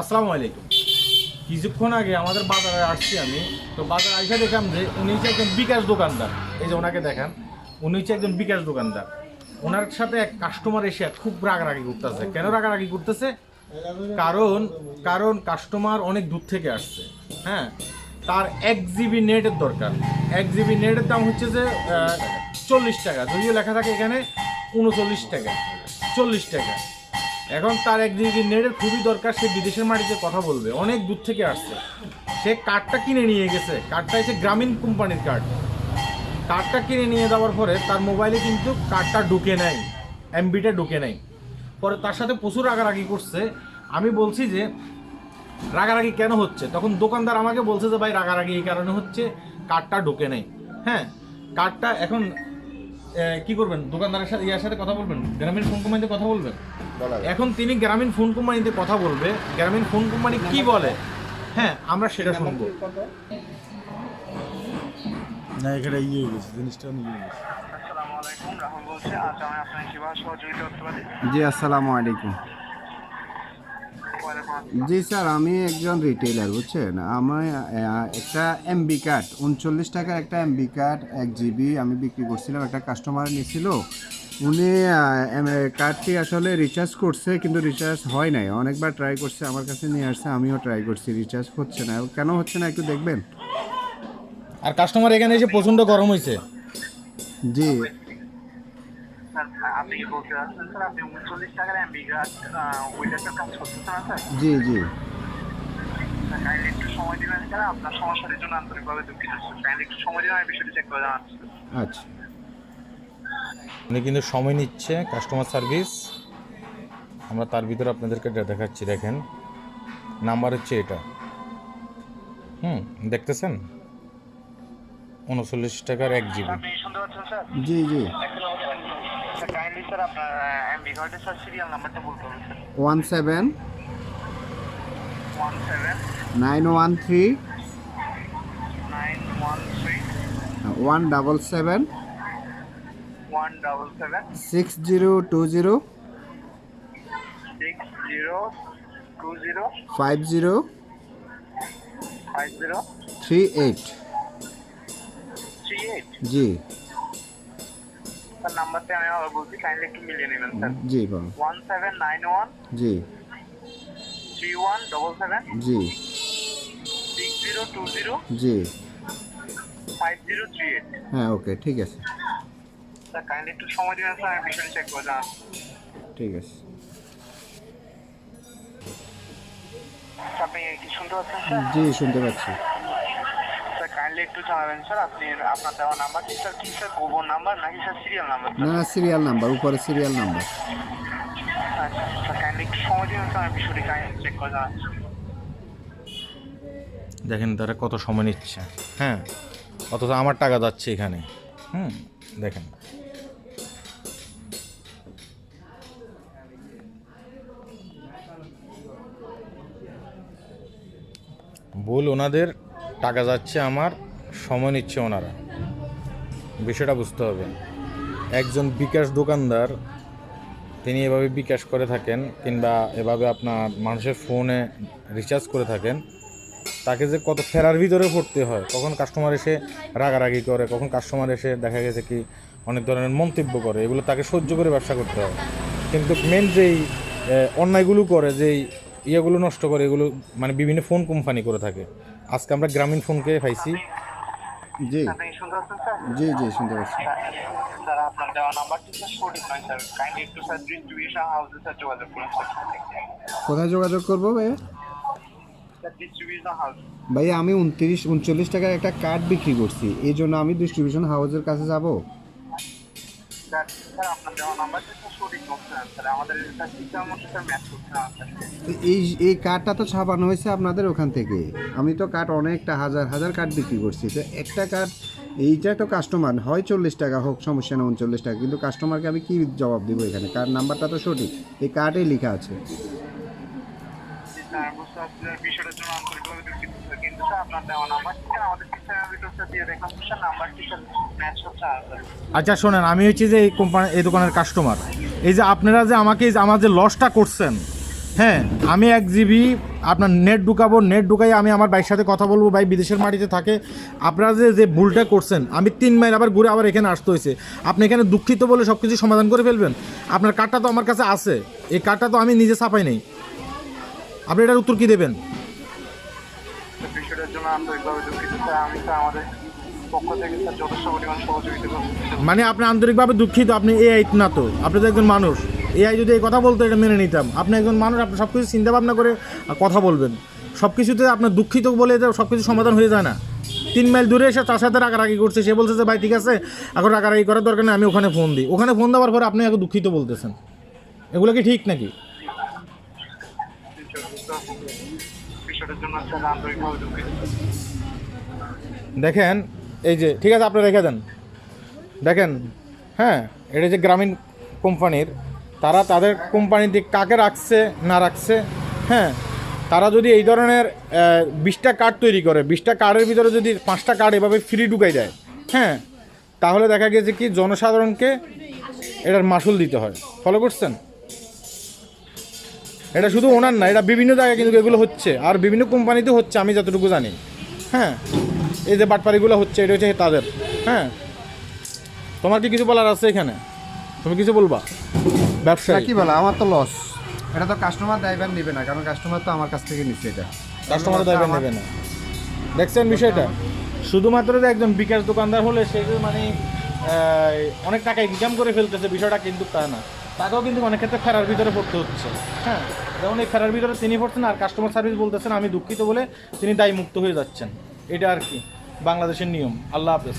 আসসালামু আলাইকুম। কিছুক্ষণ আগে আমাদের বাজারে আসছি আমি। তো বাজারে আইসা দেখলাম যে উনি হচ্ছে একজন বিকাশ দোকানদার। এই যে ওনাকে দেখান, উনি হচ্ছে একজন বিকাশ দোকানদার। ওনার সাথে এক কাস্টমার এসে খুব রাগারাগি করতেছে। কেন রাগারাগি করতেছে? কারণ কারণ কাস্টমার অনেক দূর থেকে আসছে। হ্যাঁ? তার এক জিবি নেটের দরকার। এক জিবি নেটের দাম হচ্ছে যে চল্লিশ টাকা। যদিও লেখা থাকে এখানে উনচল্লিশ টাকা। চল্লিশ টাকা। এখন তার এক জিবি নেটের খুবই দরকার, সে বিদেশের মাটিতে কথা বলবে। অনেক দূর থেকে আসছে। সে কার্ডটা কিনে নিয়ে গেছে। কার্ডটা হচ্ছে গ্রামীণ কোম্পানির কার্ড। কার্ডটা কিনে নিয়ে যাওয়ার পরে তার মোবাইলে কিন্তু কার্ডটা ঢুকে নাই, এমবিটা ঢুকে নাই। পরে তার সাথে প্রচুর রাগারাগি করছে। আমি বলছি যে, রাগারাগি কেন হচ্ছে? তখন দোকানদার আমাকে বলছে যে, ভাই, রাগারাগি এই কারণে হচ্ছে কার্ডটা ঢোকে নাই। হ্যাঁ কার্ডটা এখন কি করবেন? দোকানদারের সাথে ইয়ার সাথে কথা বলবেন? গ্রামীণ ফোন কোম্পানিতে কথা বলবেন? এখন তিনি গ্রামীণ ফোন কোম্পানিতে কথা বলবে। গ্রামীণ ফোন কোম্পানি কি বলে? হ্যাঁ আমরা সেটা শুনব। না এখানে ইয়ে হয়ে গেছে জিনিসটা নিয়ে গেছে। আলাইকুম রাহুল বলছি। আজ আমি আপনার সেবা সহযোগিতা করতে পারি? জি আসসালামু আলাইকুম। জি স্যার আমি একজন রিটেলার বুঝছেন? আমার একটা এমবি কার্ড উনচল্লিশ টাকার একটা এমবি কার্ড এক জিবি আমি বিক্রি করছিলাম একটা কাস্টমার নিয়েছিল উনি কার্ডটি আসলে রিচার্জ করছে কিন্তু রিচার্জ হয় নাই। অনেকবার ট্রাই করছে আমার কাছে নিয়ে আসছে আমিও ট্রাই করছি রিচার্জ হচ্ছে না। কেন হচ্ছে না একটু দেখবেন? আর কাস্টমার এখানে এসে প্রচণ্ড গরম হয়েছে জি। আপনি কি বলতে চাচ্ছেন স্যার আপনি উনচল্লিশ টাকার এমবি উইলেটের কাজ করতেছেন স্যার জি জি। কাইন্ডলি একটু সময় দিবেন স্যার আপনার সমস্যার জন্য আন্তরিকভাবে দুঃখিত কাইন্ডলি একটু সময় দিবেন আমি বিষয়টি চেক করে জানাচ্ছি আচ্ছা। উনি কিন্তু সময় নিচ্ছে কাস্টমার সার্ভিস আমরা তার ভিতরে আপনাদেরকে দেখাচ্ছি দেখেন। নাম্বার হচ্ছে এটা। হুম দেখতেছেন? উনচল্লিশ টাকার এক জিবি। জি জি। কাইন্ডলি স্যার আপনার এমবি কার্ডের স্যার সিরিয়াল নাম্বারটা বলতে হবে sir one seven one seven nine one three nine one three one double seven one double seven six zero two zero six zero two zero five zero five zero three eight three eight জি নাম্বারটা আমি আবার বলছি kindly একটু মিলিয়ে নেবেন sir জি বলুন। One seven nine one জি। থ্রি ওয়ান ডবল সেভেন জি। সিক্স জিরো টু জিরো জি। Five zero three eight. হ্যাঁ ওকে ঠিক আছে। স্যার কাইন্ডলি একটু সময় দিবেন স্যার আমি বিষয়টি চেক করে জানাচ্ছি। ঠিক আছে। আপনি কি শুনতে পাচ্ছেন জি শুনতে পাচ্ছি। একটু জানাবেন স্যার? আপনি আপনার দেওয়া নাম্বার কি স্যার? কি স্যার গোবর নাম্বার নাকি স্যার সিরিয়াল নাম্বার না না সিরিয়াল নাম্বার উপরে সিরিয়াল নাম্বার আচ্ছা স্যার কাইন্ডলি একটু সময় দিবেন স্যার আমি বিষয়টি কাইন্ডলি চেক করে জানাচ্ছি। দেখেন তারা কত সময় নিচ্ছে। হ্যাঁ অথচ আমার টাকা যাচ্ছে এখানে। হুম দেখেন। ভুল ওনাদের টাকা যাচ্ছে আমার সময় নিচ্ছে ওনারা। বিষয়টা বুঝতে হবে। একজন বিকাশ দোকানদার, তিনি এভাবে বিকাশ করে থাকেন কিংবা এভাবে আপনার মানুষের ফোনে রিচার্জ করে থাকেন, তাকে যে কত ফেরার ভিতরে পড়তে হয়, কখন কাস্টমার এসে রাগারাগি করে, কখন কাস্টমার এসে দেখা গেছে কি অনেক ধরনের মন্তব্য করে, এগুলো তাকে সহ্য করে ব্যবসা করতে হয়। কিন্তু মেন যেই অন্যায়গুলো করে, যেই ইয়েগুলো নষ্ট করে, এগুলো মানে বিভিন্ন ফোন কোম্পানি করে থাকে। আজকে আমরা গ্রামীণ ফোনকে পাইছি জি। জি জি শুনতে পাচ্ছি। স্যার, আপনার দেওয়া নাম্বারটি স্যার সঠিক নয় স্যার। কাইন্ডলি একটু স্যার ডিস্ট্রিবিউশন হাউসে স্যার যোগাযোগ করুন কোথায় যোগাযোগ করব ভাইয়া? ভাই আমি উনত্রিশ উনচল্লিশ টাকার একটা কার্ড বিক্রি করছি। এই জন্য আমি ডিস্ট্রিবিউশন হাউসের কাছে যাব? এই এই কার্ডটা তো ছাপানো হয়েছে আপনাদের ওখান থেকে। আমি তো কার্ড অনেকটা হাজার হাজার কার্ড বিক্রি করছি। তো একটা কার্ড এইটা তো কাস্টমার হয় চল্লিশ টাকা হোক সমস্যা না উনচল্লিশ টাকা। কিন্তু কাস্টমারকে আমি কি জবাব দিব এখানে? কার্ড নাম্বারটা তো সঠিক? এই কার্ডেই লেখা আছে। বিষয়টার জন্য আন্তরিকভাবে আচ্ছা শোনেন, আমি হচ্ছে যে এই কোম্পানি এই দোকানের কাস্টমার এই যে আপনারা যে আমাকে আমার যে লসটা করছেন হ্যাঁ আমি এক জিবি আপনার নেট ঢুকাবো নেট ঢুকাই আমি আমার ভাইয়ের সাথে কথা বলব, ভাই বিদেশের মাটিতে থাকে। আপনারা যে যে ভুলটা করছেন, আমি তিন মাইল আবার ঘুরে আবার এখানে আসতে হয়েছে। আপনি এখানে দুঃখিত বলে সব কিছু সমাধান করে ফেলবেন। আপনার কার্ডটা তো আমার কাছে আছে। এই কার্ডটা তো আমি নিজে ছাপাই নেই। আপনি এটার উত্তর কী দেবেন? মানে আপনি আন্তরিকভাবে দুঃখিত? আপনি এআই না তো? আপনি তো একজন মানুষ। এআই যদি এই কথা বলতো, এটা মেনে নিতাম। আপনি একজন মানুষ, আপনি সব কিছু চিন্তা ভাবনা করে কথা বলবেন। সব কিছুতে আপনার দুঃখিত বলে সব কিছু সমাধান হয়ে যায় না। তিন মাইল দূরে এসে তার সাথে রাগারাগি করছে। সে বলছে যে, ভাই, ঠিক আছে, এখন রাগারাগি করার দরকার নেই, আমি ওখানে ফোন দিই। ওখানে ফোন দেওয়ার পরে আপনি এখন দুঃখিত বলতেছেন। এগুলো কি ঠিক নাকি? দেখেন, এই যে, ঠিক আছে, আপনি রেখে দেন। দেখেন হ্যাঁ এটা যে গ্রামীণ কোম্পানির, তারা তাদের কোম্পানিতে কাকে রাখছে, না রাখছে হ্যাঁ তারা যদি এই ধরনের বিশটা কার্ড তৈরি করে, বিশটা কার্ডের ভিতরে যদি পাঁচটা কার্ড এভাবে ফ্রি ঢুকাই দেয় হ্যাঁ তাহলে দেখা গেছে কি, জনসাধারণকে এটার মাসুল দিতে হয়। ফলো করছেন? এটা শুধু ওনার না এটা বিভিন্ন জায়গায় কিন্তু এগুলো হচ্ছে। আর বিভিন্ন কোম্পানিতেও হচ্ছে আমি যতটুকু জানি। হ্যাঁ এই যে বাটপাড়িগুলো হচ্ছে এটা হচ্ছে তাদের। হ্যাঁ তোমার কি কিছু বলার আছে এখানে? তুমি কিছু বলবা? ব্যবসা কি বলা? আমার তো লস এটা তো কাস্টমার ড্রাইভার নেবে না কারণ কাস্টমার তো আমার কাছ থেকে নিচ্ছে এটা। কাস্টমার দায়িত্ব নেবে না। দেখছেন বিষয়টা? শুধুমাত্র যে একজন বিকাশ দোকানদার হলে সে মানে অনেক টাকা ইনকাম করে ফেলতেছে বিষয়টা কিন্তু তা না। তাকেও কিন্তু অনেক ক্ষেত্রে ফেরার ভিতরে পড়তে হচ্ছে। হ্যাঁ যেমন এই ফেরার ভিতরে তিনি পড়ছেন আর কাস্টমার সার্ভিস বলতেছেন, আমি দুঃখিত বলে তিনি দায়ী মুক্ত হয়ে যাচ্ছেন। এটা আর কি, বাংলাদেশের নিয়ম। আল্লাহ হাফেজ।